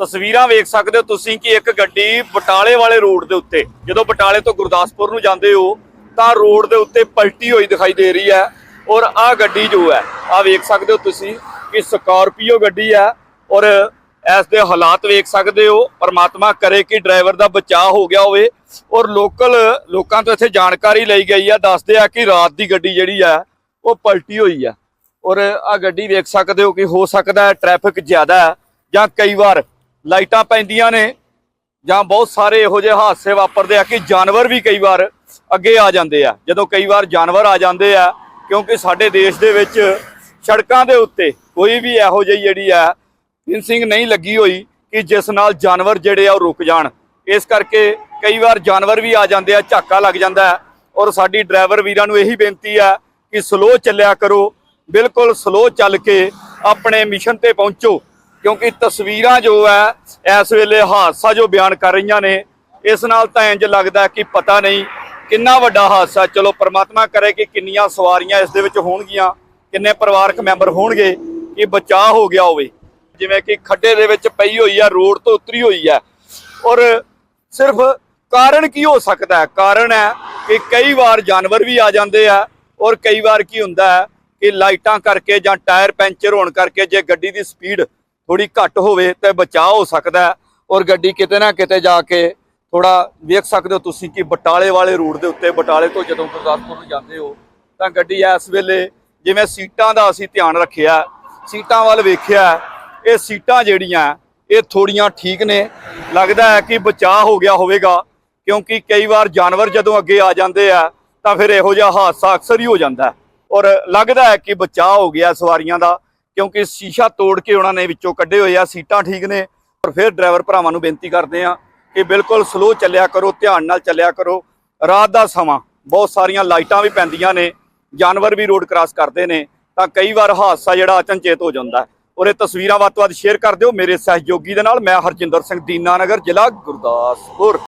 ਤਸਵੀਰਾਂ ਵੇਖ ਸਕਦੇ ਹੋ ਤੁਸੀਂ ਕਿ ਇੱਕ ਗੱਡੀ ਬਟਾਲੇ ਵਾਲੇ ਰੋਡ ਦੇ ਉੱਤੇ, ਜਦੋਂ ਬਟਾਲੇ ਤੋਂ ਗੁਰਦਾਸਪੁਰ ਨੂੰ ਜਾਂਦੇ ਹੋ, ਤਾਂ ਰੋਡ ਦੇ ਉੱਤੇ ਪਲਟੀ ਹੋਈ ਦਿਖਾਈ ਦੇ ਰਹੀ ਹੈ ਔਰ ਆਹ ਗੱਡੀ ਜੋ ਹੈ, ਆਹ ਵੇਖ ਸਕਦੇ ਹੋ ਤੁਸੀਂ ਕਿ ਸਕਾਰਪੀਓ ਗੱਡੀ ਹੈ ਔਰ ਇਸ ਦੇ ਹਾਲਾਤ ਵੇਖ ਸਕਦੇ ਹੋ, ਪਰਮਾਤਮਾ ਕਰੇ ਕਿ ਡਰਾਈਵਰ ਦਾ ਬਚਾਅ ਹੋ ਗਿਆ ਹੋਵੇ ਔਰ ਲੋਕਲ ਲੋਕਾਂ ਤੋਂ ਇੱਥੇ ਜਾਣਕਾਰੀ ਲਈ ਗਈ ਹੈ, ਦੱਸਦੇ ਆ ਕਿ ਰਾਤ ਦੀ ਗੱਡੀ ਜਿਹੜੀ ਹੈ, ਉਹ ਪਲਟੀ ਹੋਈ ਹੈ ਔਰ ਆ ਗੱਡੀ ਵੇਖ ਸਕਦੇ ਹੋ ਕਿ ਹੋ ਸਕਦਾ ਹੈ, ਟ੍ਰੈਫਿਕ ਜ਼ਿਆਦਾ ਹੈ ਜਾਂ ਕਈ ਵਾਰ ਲਾਈਟਾਂ ਪੈਂਦੀਆਂ ਨੇ ਜਾਂ ਬਹੁਤ ਸਾਰੇ ਇਹੋ ਜਿਹੇ ਹਾਦਸੇ ਵਾਪਰਦੇ ਆ ਕਿ ਜਾਨਵਰ ਵੀ ਕਈ ਵਾਰ ਅੱਗੇ ਆ ਜਾਂਦੇ ਆ। ਜਦੋਂ ਕਈ ਵਾਰ ਜਾਨਵਰ ਆ ਜਾਂਦੇ ਆ, ਕਿਉਂਕਿ ਸਾਡੇ ਦੇਸ਼ ਦੇ ਵਿੱਚ ਸੜਕਾਂ ਦੇ ਉੱਤੇ ਕੋਈ ਵੀ ਇਹੋ ਜਿਹੀ ਜਿਹੜੀ ਆ ਫਿੰਸਿੰਗ ਨਹੀਂ ਲੱਗੀ ਹੋਈ ਕਿ ਜਿਸ ਨਾਲ ਜਾਨਵਰ ਜਿਹੜੇ ਆ ਉਹ ਰੁਕ ਜਾਣ। ਇਸ ਕਰਕੇ ਕਈ ਵਾਰ ਜਾਨਵਰ ਵੀ ਆ ਜਾਂਦੇ ਆ, ਝਾਕਾ ਲੱਗ ਜਾਂਦਾ ਔਰ ਸਾਡੀ ਡਰਾਈਵਰ ਵੀਰਾਂ ਨੂੰ ਇਹੀ ਬੇਨਤੀ ਆ ਕਿ ਸਲੋ ਚੱਲਿਆ ਕਰੋ, ਬਿਲਕੁਲ ਸਲੋ ਚੱਲ ਕੇ ਆਪਣੇ ਮਿਸ਼ਨ ਤੇ ਪਹੁੰਚੋ। ਕਿਉਂਕਿ ਤਸਵੀਰਾਂ ਜੋ ਹੈ, ਇਸ ਵੇਲੇ ਹਾਦਸਾ ਜੋ ਬਿਆਨ ਕਰ ਰਹੀਆਂ ਨੇ, ਇਸ ਨਾਲ ਤਾਂ ਇੰਜ ਲੱਗਦਾ ਕਿ ਪਤਾ ਨਹੀਂ ਕਿੰਨਾ ਵੱਡਾ ਹਾਦਸਾ ਚਲੋ, ਪ੍ਰਮਾਤਮਾ ਕਰੇ ਕਿ ਕਿੰਨੀਆਂ ਸਵਾਰੀਆਂ ਇਸ ਦੇ ਵਿੱਚ ਹੋਣਗੀਆਂ, ਕਿੰਨੇ ਪਰਿਵਾਰਕ ਮੈਂਬਰ ਹੋਣਗੇ, ਕਿ ਬਚਾਅ ਹੋ ਗਿਆ ਹੋਵੇ। ਜਿਵੇਂ ਕਿ ਖੱਡੇ ਦੇ ਵਿੱਚ ਪਈ ਹੋਈ ਹੈ, ਰੋਡ ਤੋਂ ਉਤਰੀ ਹੋਈ ਹੈ। ਔਰ ਸਿਰਫ ਕਾਰਨ ਕੀ ਹੋ ਸਕਦਾ ਹੈ? ਕਾਰਨ ਹੈ ਕਿ ਕਈ ਵਾਰ ਜਾਨਵਰ ਵੀ ਆ ਜਾਂਦੇ ਆ, ਔਰ ਕਈ ਵਾਰ ਕੀ ਹੁੰਦਾ ਹੈ ਕਿ ਲਾਈਟਾਂ ਕਰਕੇ ਜਾਂ ਟਾਇਰ ਪੈਂਚਰ ਹੋਣ ਕਰਕੇ ਜੇ ਗੱਡੀ ਦੀ ਸਪੀਡ ਥੋੜੀ ਘੱਟ ਹੋਵੇ ਤੇ ਬਚਾਅ ਹੋ ਸਕਦਾ ਔਰ ਗੱਡੀ ਕਿਤੇ ਨਾ ਕਿਤੇ ਜਾ ਕੇ ਥੋੜਾ ਵੇਖ ਸਕਦੇ ਹੋ ਤੁਸੀਂ ਕਿ ਬਟਾਲੇ ਵਾਲੇ ਰੂਟ ਦੇ ਉੱਤੇ, ਬਟਾਲੇ ਤੋਂ ਜਦੋਂ ਗੁਰਦਾਸਪੁਰ ਨੂੰ ਜਾਂਦੇ ਹੋ, ਤਾਂ ਗੱਡੀ ਇਸ ਵੇਲੇ ਜਿਵੇਂ ਸੀਟਾਂ ਦਾ ਅਸੀਂ ਧਿਆਨ ਰੱਖਿਆ, ਸੀਟਾਂ ਵੱਲ ਵੇਖਿਆ, ਇਹ ਸੀਟਾਂ ਜਿਹੜੀਆਂ, ਇਹ ਥੋੜੀਆਂ ਠੀਕ ਨੇ। ਲੱਗਦਾ ਹੈ ਕਿ ਬਚਾਅ ਹੋ ਗਿਆ ਹੋਵੇਗਾ, ਕਿਉਂਕਿ ਕਈ ਵਾਰ ਜਾਨਵਰ ਜਦੋਂ ਅੱਗੇ ਆ ਜਾਂਦੇ ਆ, ਤਾਂ ਫਿਰ ਇਹੋ ਜਿਹਾ ਹਾਦਸਾ ਅਕਸਰ ਹੀ ਹੋ ਜਾਂਦਾ ਔਰ ਲੱਗਦਾ ਹੈ ਕਿ ਬਚਾਅ ਹੋ ਗਿਆ ਸਵਾਰੀਆਂ ਦਾ। ਕਿਉਂਕਿ ਸ਼ੀਸ਼ਾ ਤੋੜ ਕੇ ਉਹਨਾਂ ਨੇ ਵਿੱਚੋਂ ਕੱਢੇ ਹੋਏ ਆ, ਸੀਟਾਂ ਠੀਕ ਨੇ ਔਰ ਫਿਰ ਡਰਾਈਵਰ ਭਰਾਵਾਂ ਨੂੰ ਬੇਨਤੀ ਕਰਦੇ ਆ ਕਿ ਬਿਲਕੁਲ ਸਲੋ ਚੱਲਿਆ ਕਰੋ, ਧਿਆਨ ਨਾਲ ਚੱਲਿਆ ਕਰੋ। ਰਾਤ ਦਾ ਸਮਾਂ, ਬਹੁਤ ਸਾਰੀਆਂ ਲਾਈਟਾਂ ਵੀ ਪੈਂਦੀਆਂ ਨੇ, ਜਾਨਵਰ ਵੀ ਰੋਡ ਕ੍ਰਾਸ ਕਰਦੇ ਨੇ, ਤਾਂ ਕਈ ਵਾਰ ਹਾਦਸਾ ਜਿਹੜਾ ਅਚਨਚੇਤ ਹੋ ਜਾਂਦਾ ਔਰ ਇਹ ਤਸਵੀਰਾਂ ਵੱਧ ਤੋਂ ਵੱਧ ਸ਼ੇਅਰ ਕਰ ਦਿਓ, ਮੇਰੇ ਸਹਿਯੋਗੀ ਦੇ ਨਾਲ ਮੈਂ ਹਰਜਿੰਦਰ ਸਿੰਘ ਦੀਨਾਨਗਰ ਜ਼ਿਲ੍ਹਾ ਗੁਰਦਾਸਪੁਰ।